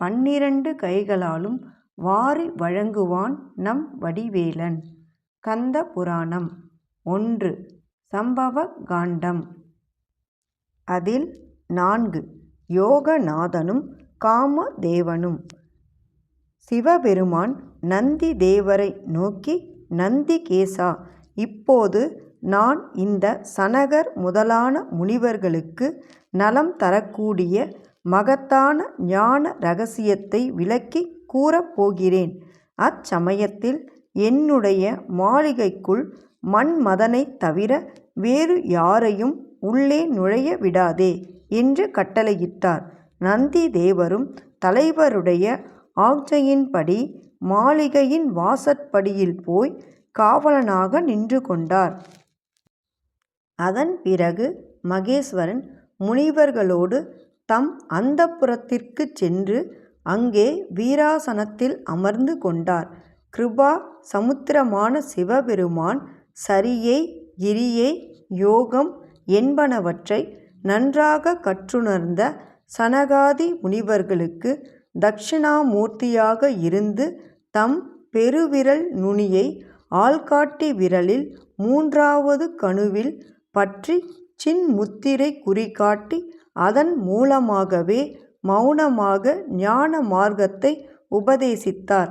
பன்னிரண்டு கைகளாலும் வாரி வழங்குவான் நம் வடிவேலன். கந்த புராணம். ஒன்று. சம்பவ காண்டம். அதில் நான்கு. யோகநாதனும் காமதேவனும். சிவபெருமான் நந்தி தேவரை நோக்கி நந்திகேசா இப்போது நான் இந்த சனகர் முதலான முனிவர்களுக்கு நலம் தரக்கூடிய மகத்தான ஞான ரகசியத்தை விளக்கி கூறப் போகிறேன். அச்சமயத்தில் என்னுடைய மாளிகைக்குள் மன்மதனைத் தவிர வேறு யாரையும் உள்ளே நுழைய விடாதே என்று கட்டளையிட்டார். நந்தி தேவரும் தலைவருடைய ஆக்ஜையின்படி மாளிகையின் வாசற்படியில் போய் காவலனாக நின்று கொண்டார். அதன் பிறகு மகேஸ்வரன் முனிவர்களோடு தம் அந்தப்புரத்திற்குச் சென்று அங்கே வீராசனத்தில் அமர்ந்து கொண்டார். கிருபா சமுத்திரமான சிவபெருமான் சரியை கிரியை யோகம் என்பனவற்றை நன்றாக கற்றுணர்ந்த சனகாதி முனிவர்களுக்கு தட்சிணாமூர்த்தியாக இருந்து தம் பெருவிரல் நுனியை ஆள்காட்டி விரலில் மூன்றாவது கணுவில் பற்றி சின்முத்திரை குறிகாட்டி அதன் மூலமாகவே மௌனமாக ஞான மார்க்கத்தை உபதேசித்தார்.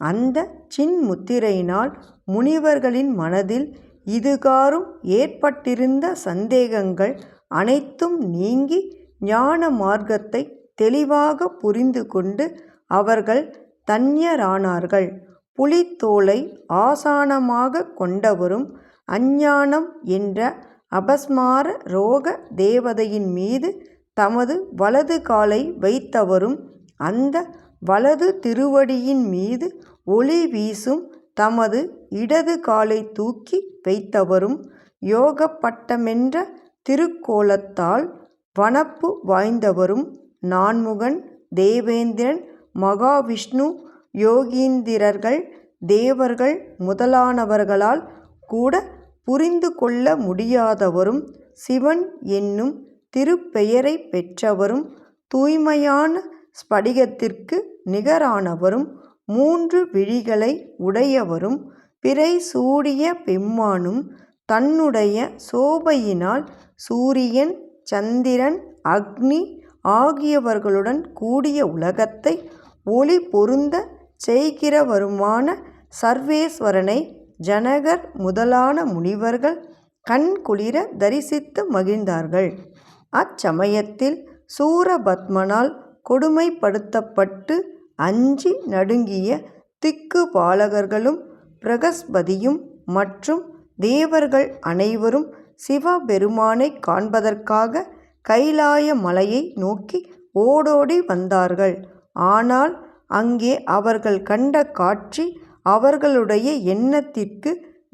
அந்த சின்முத்திரையினால் முனிவர்களின் மனதில் இதுகாறும் ஏற்பட்டிருந்த சந்தேகங்கள் அனைத்தும் நீங்கி ஞான மார்க்கத்தை தெளிவாக புரிந்து கொண்டு அவர்கள் தன்யரானார்கள். புலித்தோலை ஆசானமாக கொண்டவரும் அஞ்ஞானம் என்ற அபஸ்மார ரோக தேவதையின் மீது தமது வலது காலை வைத்தவரும் அந்த வலது திருவடியின் மீது ஒளி வீசும் தமது இடது காலை தூக்கி வைத்தவரும் யோகப்பட்டமென்ற திருக்கோலத்தால் வனப்பு வாய்ந்தவரும் நான்முகன் தேவேந்திரன் மகாவிஷ்ணு யோகீந்திரர்கள் தேவர்கள் முதலானவர்களால் கூட புரிந்து கொள்ள முடியாதவரும் சிவன் என்னும் திருப்பெயரைப் பெற்றவரும் தூய்மையான ஸ்படிகத்திற்கு நிகரானவரும் மூன்று விழிகளை உடையவரும் பிறை சூடிய பெம்மானும் தன்னுடைய சோபையினால் சூரியன் சந்திரன் அக்னி ஆகியவர்களுடன் கூடிய உலகத்தை ஒளி பொருந்த செய்கிறவருமான சர்வேஸ்வரனை ஜனகர் முதலான முனிவர்கள் கண்குளிர தரிசித்து மகிழ்ந்தார்கள். அச்சமயத்தில் சூரபத்மனால் கொடுமைப்படுத்தப்பட்டு அஞ்சி நடுங்கிய திக்கு பாலகர்களும் பிரகஸ்பதியும் மற்றும் தேவர்கள் அனைவரும் சிவபெருமானை காண்பதற்காக கைலாய மலையை நோக்கி ஓடோடி வந்தார்கள். ஆனால் அங்கே அவர்கள் கண்ட காட்சி அவர்களுடைய எண்ணத்திற்கு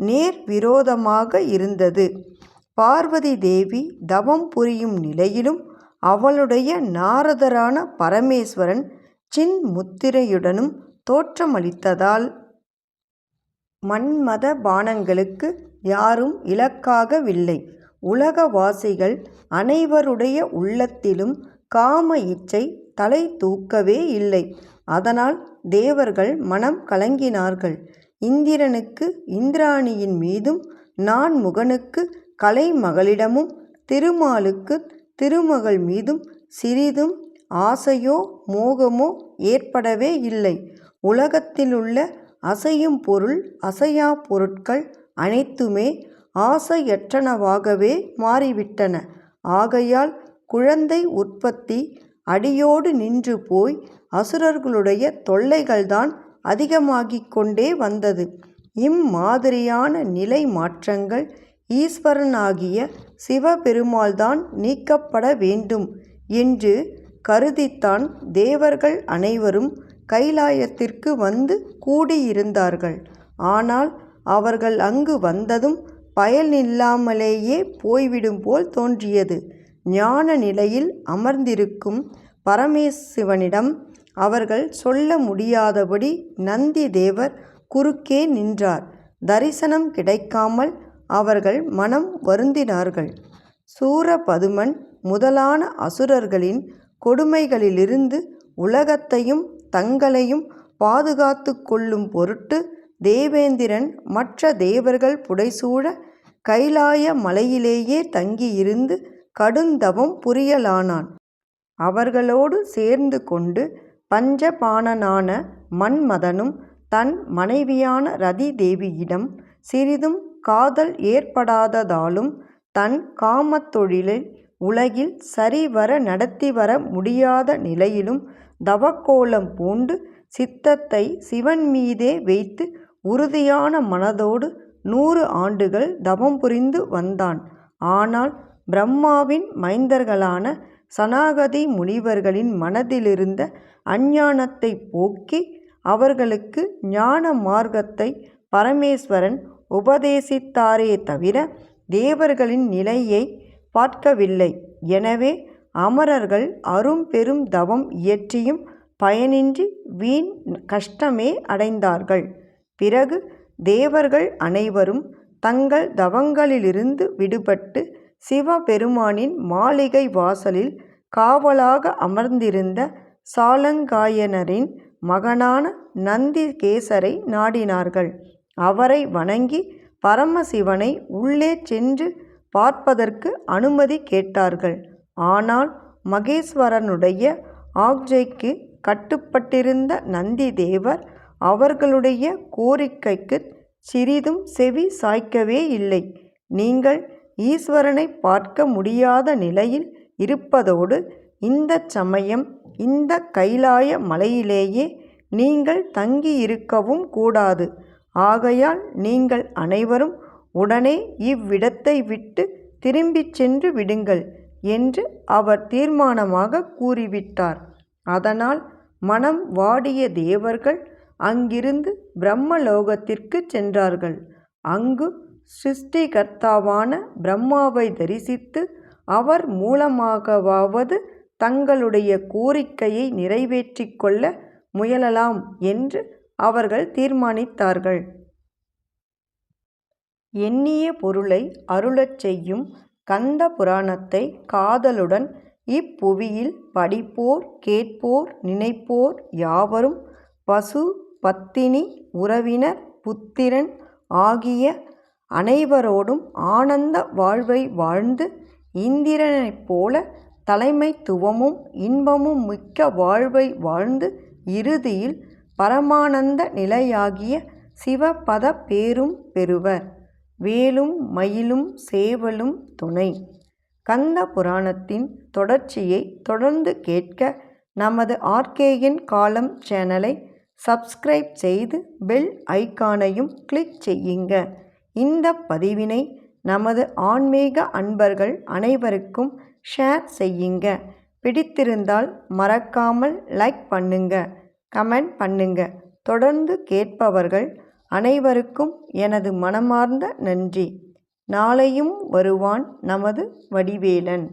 நேர் விரோதமாக இருந்தது. பார்வதி தேவி தவம் புரியும் நிலையிலும் அவளுடைய நாரதரான பரமேஸ்வரன் சின்முத்திரையுடனும் தோற்றமளித்ததால் மன்மத பானங்களுக்கு யாரும் இலக்காகவில்லை. உலகவாசிகள் அனைவருடைய உள்ளத்திலும் காம இச்சை தலை தூக்கவே இல்லை. அதனால் தேவர்கள் மனம் கலங்கினார்கள். இந்திரனுக்கு இந்திராணியின் மீதும் நான்முகனுக்கு கலைமகளிடமும் திருமாலுக்கு திருமகள் மீதும் சிறிதும் ஆசையோ மோகமோ ஏற்படவே இல்லை. உலகத்திலுள்ள அசையும் பொருள் அசையா பொருட்கள் அனைத்துமே ஆசையற்றனவாகவே மாறிவிட்டன. ஆகையால் குழந்தை உற்பத்தி அடியோடு நின்று போய் அசுரர்களுடைய தொல்லைகள்தான் அதிகமாகிக் கொண்டே வந்தது இம்மாதிரியான நிலை மாற்றங்கள் ஈஸ்வரனாகிய சிவபெருமாள்தான் நீக்கப்பட வேண்டும் என்று கருதித்தான் தேவர்கள் அனைவரும் கைலாயத்திற்கு வந்து கூடியிருந்தார்கள். ஆனால் அவர்கள் அங்கு வந்ததும் பயனில்லாமலேயே போய்விடும் போல் தோன்றியது. ஞான நிலையில் அமர்ந்திருக்கும் பரமேசிவனிடம் அவர்கள் சொல்ல முடியாதபடி நந்தி தேவர் குறுக்கே நின்றார். தரிசனம் கிடைக்காமல் அவர்கள் மனம் வருந்தினார்கள். சூரபதுமன் முதலான அசுரர்களின் கொடுமைகளிலிருந்து உலகத்தையும் தங்களையும் பாதுகாத்து கொள்ளும் பொருட்டு தேவேந்திரன் மற்ற தேவர்கள் புடைசூழ கைலாய மலையிலேயே தங்கியிருந்து கடுந்தவம் புரியலானான். அவர்களோடு சேர்ந்து கொண்டு பஞ்சபாணனான மன்மதனும் தன் மனைவியான ரதி தேவியிடம் சிறிதும் காதல் ஏற்படாததாலும் தன் காமத் தொழிலை உலகில் சரிவர நடத்தி வர முடியாத நிலையிலும் தவக்கோலம் பூண்டு சித்தத்தை சிவன் மீதே வைத்து உறுதியான மனதோடு நூறு ஆண்டுகள் தவம் புரிந்து வந்தான். ஆனால் பிரம்மாவின் மைந்தர்களான சனாகதி முனிவர்களின் மனதிலிருந்த அஞ்ஞானத்தைப் போக்கி அவர்களுக்கு ஞான மார்க்கத்தை பரமேஸ்வரன் உபதேசித்தாரே தவிர தேவர்களின் நிலையை பார்க்கவில்லை. எனவே அமரர்கள் அரும் பெரும் தவம் இயற்றியும் பயனின்றி வீண் கஷ்டமே அடைந்தார்கள். பிறகு தேவர்கள் அனைவரும் தங்கள் தவங்களிலிருந்து விடுபட்டு சிவபெருமானின் மாளிகை வாசலில் காவலாக அமர்ந்திருந்த சாலங்காயனரின் மகனான நந்திகேசரை நாடினார்கள். அவரை வணங்கி பரமசிவனை உள்ளே சென்று பார்ப்பதற்கு அனுமதி கேட்டார்கள். ஆனால் மகேஸ்வரனுடைய ஆக்ஜைக்கு கட்டுப்பட்டிருந்த நந்தி தேவர் அவர்களுடைய கோரிக்கைக்குச் சிறிதும் செவி சாய்க்கவே இல்லை நீங்கள் ஈஸ்வரனை பார்க்க முடியாத நிலையில் இருப்பதோடு இந்த சமயம் இந்த கைலாய மலையிலேயே நீங்கள் தங்கியிருக்கவும் கூடாது. ஆகையால் நீங்கள் அனைவரும் உடனே இவ்விடத்தை விட்டு திரும்பிச் சென்று விடுங்கள் என்று அவர் தீர்மானமாக கூறிவிட்டார். அதனால் மனம் வாடிய தேவர்கள் அங்கிருந்து பிரம்மலோகத்திற்குச் சென்றார்கள். அங்கு சிருஷ்டிகர்த்தாவான பிரம்மாவை தரிசித்து அவர் மூலமாகவாவது தங்களுடைய கோரிக்கையை நிறைவேற்றிக்கொள்ள முயலலாம் என்று அவர்கள் தீர்மானித்தார்கள். எண்ணிய பொருளை அருளச் செய்யும் கந்த புராணத்தை காதலுடன் இப்புவியில் படிப்போர் கேட்போர் நினைப்போர் யாவரும் பசு பத்தினி உறவினர் புத்திரன் ஆகிய அனைவரோடும் ஆனந்த வாழ்வை வாழ்ந்து இந்திரனைப் போல தலைமைத்துவமும் இன்பமும் மிக்க வாழ்வை வாழ்ந்து இறுதியில் பரமானந்த நிலையாகிய சிவபத பேரும் பெறுவர். வேலும் மயிலும் சேவலும் துணை! கந்த புராணத்தின் தொடர்ச்சியைத் தொடர்ந்து கேட்க நமது ஆர்கேஎன் காலம் சேனலை சப்ஸ்கிரைப் செய்து பெல் ஐகானையும் கிளிக் செய்யுங்க. இந்த பதிவினை நமது ஆன்மீக அன்பர்கள் அனைவருக்கும் ஷேர் செய்யுங்க. பிடித்திருந்தால் மறக்காமல் லைக் பண்ணுங்க கமெண்ட் பண்ணுங்க. தொடர்ந்து கேட்பவர்கள் அனைவருக்கும் எனது மனமார்ந்த நன்றி. நாளையும் வருவான் நமது வடிவேலன்.